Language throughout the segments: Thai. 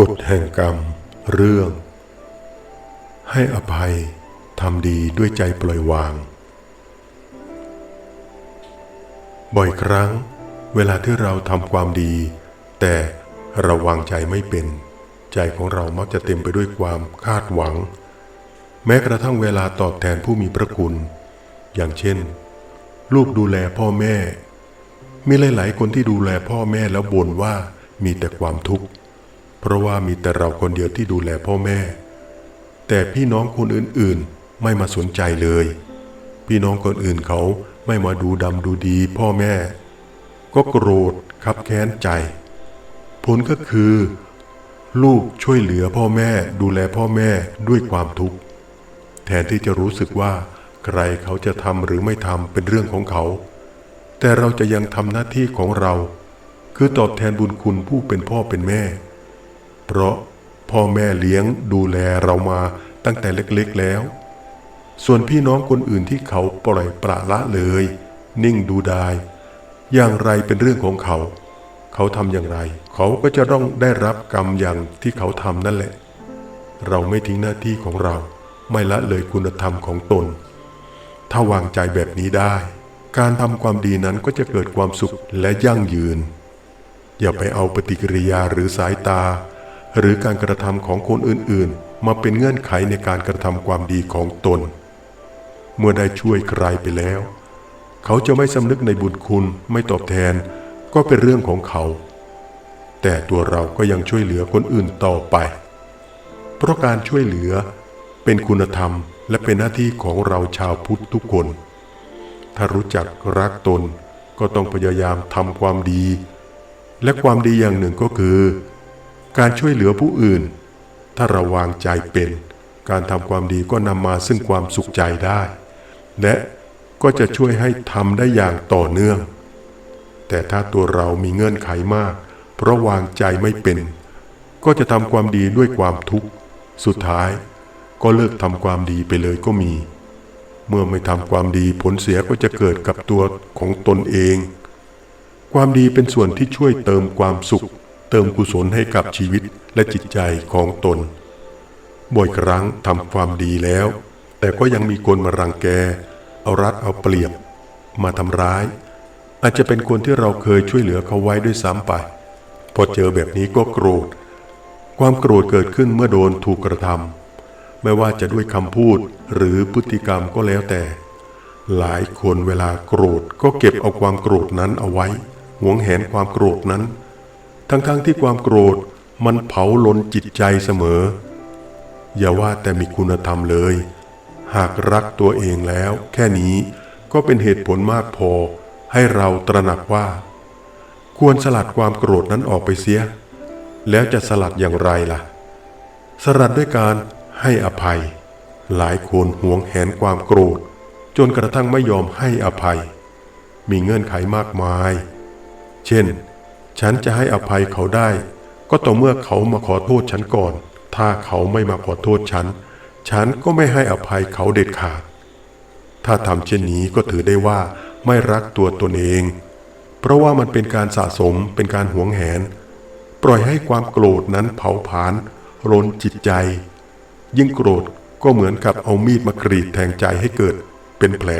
กฎแห่งกรรม เรื่อง ให้อภัยทำดีด้วยใจปล่อยวาง บ่อยครั้ง เวลาที่เราทำความดี แต่ราวางใจไม่เป็น ใจของเรามักจะเต็มไปด้วยความคาดหวัง แม้กระทั่งเวลาตอบแทนผู้มีพระคุณ อย่างเช่น ลูกดูแลพ่อแม่ มีหลาย ๆ คนที่ดูแลพ่อแม่แล้วบ่นว่ามีแต่ความทุกข์ เพราะว่ามีแต่เราคนเดียวที่ดูแลพ่อแม่ แต่พี่น้องคนอื่นๆไม่มาสนใจเลย พี่น้องคนอื่นเขาไม่มาดูดำดูดีพ่อแม่ ก็โกรธคับแค้นใจ ผลก็คือ ลูกช่วยเหลือพ่อแม่ดูแลพ่อแม่ด้วยความทุกข์แทนที่จะรู้สึกว่าใครเขาจะทำหรือไม่ทำเป็นเรื่องของเขา แต่เราจะยังทำหน้าที่ของเรา คือตอบแทนบุญคุณผู้เป็นพ่อเป็นแม่ เพราะพ่อแม่เลี้ยงดูแลเรามาตั้งแต่เล็กๆแล้ว ส่วนพี่น้องคนอื่นที่เขาปล่อยปละละเลย นิ่งดูดาย อย่างไรเป็นเรื่องของเขา เขาทำอย่างไร เขาก็จะต้องได้รับกรรมอย่างที่เขาทำนั่นแหละ เราไม่ทิ้งหน้าที่ของเรา ไม่ละเลยคุณธรรมของตน ถ้าวางใจแบบนี้ได้ การทำความดีนั้นก็จะเกิดความสุขและยั่งยืน อย่าไปเอาปฏิกิริยาหรือสายตา หรือการกระทำของคนอื่นๆ มาเป็นเงื่อนไขในการกระทำความดีของตน เมื่อได้ช่วยใครไปแล้ว เขาจะไม่สำนึกในบุญคุณไม่ตอบแทนก็เป็นเรื่องของเขา แต่ตัวเราก็ยังช่วยเหลือคนอื่นต่อไป เพราะการช่วยเหลือเป็นคุณธรรมและเป็นหน้าที่ของเราชาวพุทธทุกคน ถ้ารู้จักรักตนก็ต้องพยายามทำความดี และความดีอย่างหนึ่งก็คือ การช่วยเหลือผู้อื่น ถ้าเราวางใจเป็น การทำความดีก็นำมาซึ่งความสุขใจได้ และก็จะช่วยให้ทำได้อย่างต่อเนื่อง แต่ถ้าตัวเรามีเงื่อนไขมาก เพราะวางใจไม่เป็น ก็จะทำความดีด้วยความทุกข์ สุดท้าย ก็เลิกทำความดีไปเลยก็มี เมื่อไม่ทำความดีผลเสียก็จะเกิดกับตัวของตนเอง ความดีเป็นส่วนที่ช่วยเติมความสุข เติมกุศลให้กับชีวิตและจิตใจของตน บ่อยครั้งทำความดีแล้ว แต่ก็ยังมีคนมารังแก เอารัดเอาเปรียบ มาทำร้าย อาจจะเป็นคนที่เราเคยช่วยเหลือเขาไว้ด้วยซ้ำไป พอเจอแบบนี้ก็โกรธ ความโกรธเกิดขึ้นเมื่อโดนถูกกระทำไม่ว่าจะด้วยคำพูดหรือพฤติกรรมก็แล้วแต่ หลายคนเวลาโกรธก็เก็บเอาความโกรธนั้นเอาไว้หวงแหนความโกรธนั้น ทั้งๆทที่ความโกรธมันเผาลนจิตใจเสมอ อย่าว่าแต่มีคุณธรรมเลย หากรักตัวเองแล้ว แค่นี้ก็เป็นเหตุผลมากพอ ให้เราตระหนักว่า ควรสลัดความโกรธนั้นออกไปเสีย แล้วจะสลัดอย่างไรล่ะ สลัดด้วยการให้อภัย หลายคนหวงแหนความโกรธ จนกระทั่งไม่ยอมให้อภัย มีเงื่อนไขมากมาย เช่น ฉันจะให้อภัยเขาได้ ก็ต่อเมื่อเขามาขอโทษฉันก่อน ถ้าเขาไม่มาขอโทษฉัน ฉันก็ไม่ให้อภัยเขาเด็ดขาด ถ้าทำเช่นนี้ก็ถือได้ว่าไม่รักตัวตนเอง เพราะว่ามันเป็นการสะสมเป็นการหวงแหน ปล่อยให้ความโกรธนั้นเผาผลาญรนจิตใจ ยิ่งโกรธก็เหมือนกับเอามีดมากรีดแทงใจให้เกิดเป็นแผล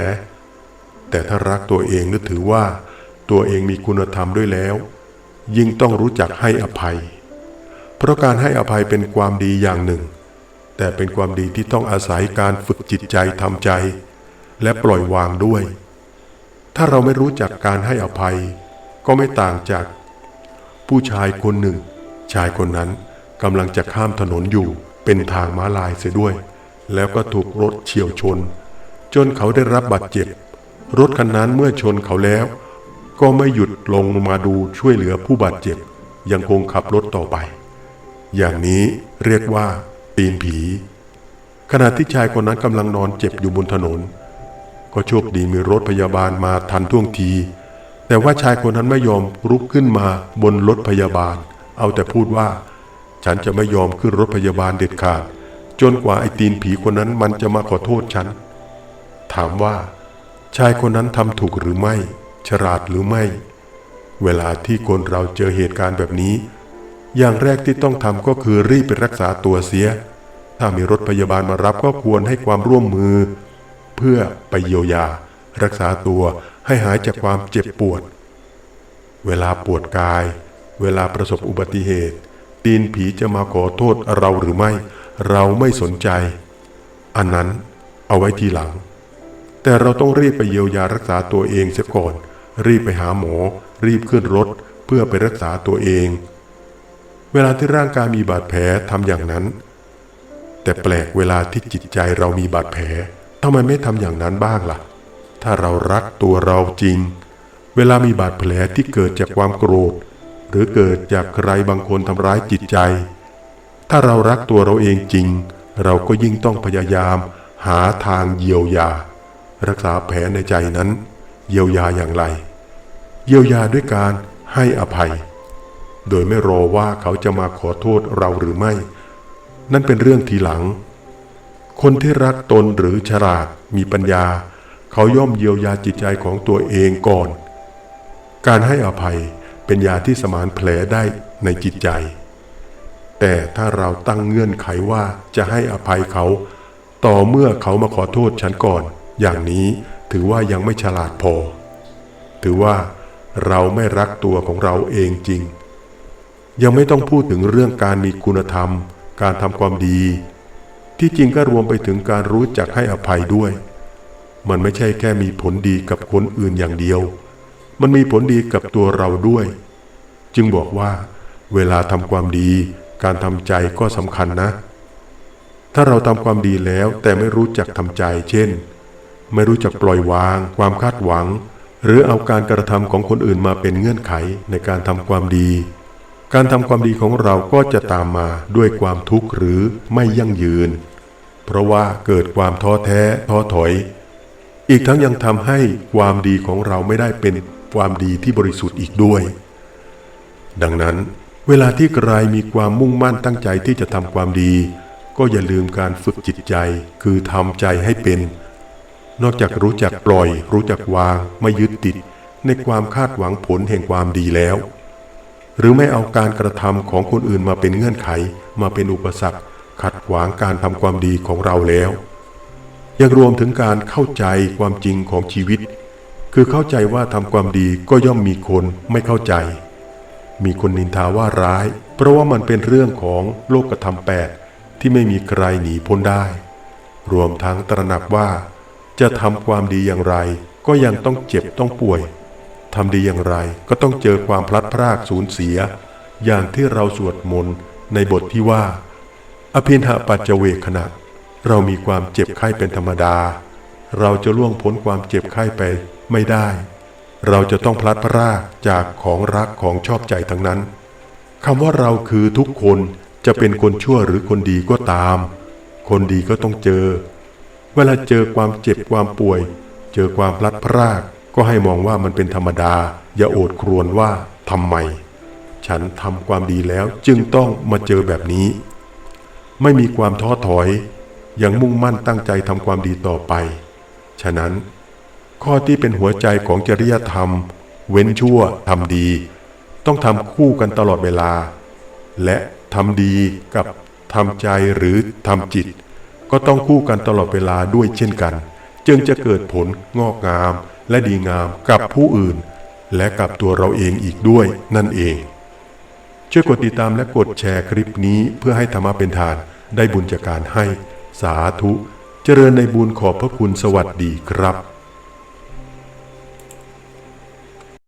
แต่ถ้ารักตัวเองนึกถือว่าตัวเองมีคุณธรรมด้วยแล้ว ยิ่งต้องรู้จักให้อภัย เพราะการให้อภัยเป็นความดีอย่างหนึ่ง แต่เป็นความดีที่ต้องอาศัยการฝึกจิตใจทำใจ และปล่อยวางด้วย ถ้าเราไม่รู้จักการให้อภัย ก็ไม่ต่างจาก ผู้ชายคนหนึ่ง ชายคนนั้นกำลังจะข้ามถนนอยู่เป็นทางม้าลายเสียด้วย แล้วก็ถูกรถเฉียวชน จนเขาได้รับบาดเจ็บ รถคันนั้นเมื่อชนเขาแล้ว ก็ไม่หยุดลงมาดูช่วยเหลือผู้บาดเจ็บ ยังคงขับรถต่อไป อย่างนี้เรียกว่าปีนผี ขณะที่ชายคนนั้นกำลังนอนเจ็บอยู่บนถนน ก็โชคดีมีรถพยาบาลมาทันท่วงที แต่ว่าชายคนนั้นไม่ยอมลุกขึ้นมาบนรถพยาบาล เอาแต่พูดว่า ฉันจะไม่ยอมขึ้นรถพยาบาลเด็ดขาด จนกว่าไอ้ตีนผีคนนั้นมันจะมาขอโทษฉัน ถามว่า ชายคนนั้นทำถูกหรือไม่ ฉลาดหรือไม่ เวลาที่คนเราเจอเหตุการณ์แบบนี้ อย่างแรกที่ต้องทำก็คือรีบไปรักษาตัวเสีย ถ้ามีรถพยาบาลมารับก็ควรให้ความร่วมมือ เพื่อไปเยียวยา รักษาตัวให้หายจากความเจ็บปวด เวลาปวดกาย เวลาประสบอุบัติเหตุ ตีนผีจะมาขอโทษเราหรือไม่ เราไม่สนใจ อันนั้นเอาไว้ทีหลังแต่เราต้องรีบไปเยียวยารักษาตัวเองเสียก่อน รีบไปหาหมอ รีบขึ้นรถเพื่อไปรักษาตัวเอง เวลาที่ร่างกายมีบาดแผลทำอย่างนั้น แต่แปลกเวลาที่จิตใจเรามีบาดแผลทำไมไม่ทำอย่างนั้นบ้างล่ะ ถ้าเรารักตัวเราจริง เวลามีบาดแผลที่เกิดจากความโกรธ หรือเกิดจากใครบางคนทำร้ายจิตใจ ถ้าเรารักตัวเราเองจริง เราก็ยิ่งต้องพยายาม หาทางเยียวยา รักษาแผลในใจนั้น เยียวยาอย่างไร เยียวยาด้วยการให้อภัย โดยไม่รอว่าเขาจะมาขอโทษเราหรือไม่ นั่นเป็นเรื่องทีหลัง คนที่รักตนหรือฉลาดมีปัญญา เขาย่อมเยียวยาจิตใจของตัวเองก่อน การให้อภัยเป็นยาที่สมานแผลได้ในจิตใจ แต่ถ้าเราตั้งเงื่อนไขว่าจะให้อภัยเขา ต่อเมื่อเขามาขอโทษฉันก่อน อย่างนี้ ถือว่ายังไม่ฉลาดพอ ถือว่าเราไม่รักตัวของเราเองจริง ยังไม่ต้องพูดถึงเรื่องการมีคุณธรรม การทำความดี ที่จริงก็รวมไปถึงการรู้จักให้อภัยด้วย มันไม่ใช่แค่มีผลดีกับคนอื่นอย่างเดียว มันมีผลดีกับตัวเราด้วย จึงบอกว่า เวลาทำความดี การทำใจก็สำคัญนะ ถ้าเราทำความดีแล้วแต่ไม่รู้จักทำใจ เช่น ไม่รู้จักปล่อยวาง ความคาดหวัง หรือเอาการกระทำของคนอื่นมาเป็นเงื่อนไขในการทำความดี การทำความดีของเราก็จะตามมาด้วยความทุกข์หรือไม่ยั่งยืน เพราะว่าเกิดความท้อแท้ท้อถอย อีกทั้งยังทำให้ความดีของเราไม่ได้เป็นความดีที่บริสุทธิ์อีกด้วย ดังนั้นเวลาที่ใครมีความมุ่งมั่นตั้งใจที่จะทำความดี ก็อย่าลืมการฝึกจิตใจ คือทำใจให้เป็น นอกจากรู้จักปล่อย รู้จักวางไม่ยึดติด ในความคาดหวังผลแห่งความดีแล้ว หรือไม่เอาการกระทำของคนอื่นมาเป็นเงื่อนไข มาเป็นอุปสรรค ขัดขวางการทำความดีของเราแล้ว ยังรวมถึงการเข้าใจความจริงของชีวิต คือเข้าใจว่าทำความดีก็ย่อมมีคนไม่เข้าใจ มีคนนินทาว่าร้าย เพราะว่ามันเป็นเรื่องของโลกธรรมแปดที่ไม่มีใครหนีพ้นได้ รวมทั้งตระหนักว่า จะทำความดีอย่างไร ก็ยังต้องเจ็บต้องป่วยทำดีอย่างไรก็ต้องเจอความพลัดพรากสูญเสีย อย่างที่เราสวดมนต์ในบทที่ว่า อภินหปัจเจเวขณะ เรามีความเจ็บไข้เป็นธรรมดา เราจะล่วงพ้นความเจ็บไข้ไปไม่ได้ เราจะต้องพลัดพรากจากของรักของชอบใจทั้งนั้นคำว่าเราคือทุกคนจะเป็นคนชั่วหรือคนดีก็ตาม คนดีก็ต้องเจอ เวลาเจอความเจ็บความป่วย เจอความพลัดพราก ก็ให้มองว่ามันเป็นธรรมดา อย่าโอดครวญว่าทำไม ฉันทำความดีแล้วจึงต้องมาเจอแบบนี้ ไม่มีความท้อถอย ยังมุ่งมั่นตั้งใจทำความดีต่อไป ฉะนั้น ข้อที่เป็นหัวใจของจริยธรรม เว้นชั่วทำดี ต้องทำคู่กันตลอดเวลา และทำดีกับทำใจหรือทำจิต ก็ต้องคู่กันตลอดเวลาด้วยเช่นกัน จึงจะเกิดผลงอกงามและดีงามกับผู้อื่น และกับตัวเราเองอีกด้วยนั่นเอง ช่วยกดติดตามและกดแชร์คลิปนี้เพื่อให้ธรรมะเป็นทานได้บุญจากการให้ สาธุ เจริญในบุญขอบพระคุณสวัสดีครับ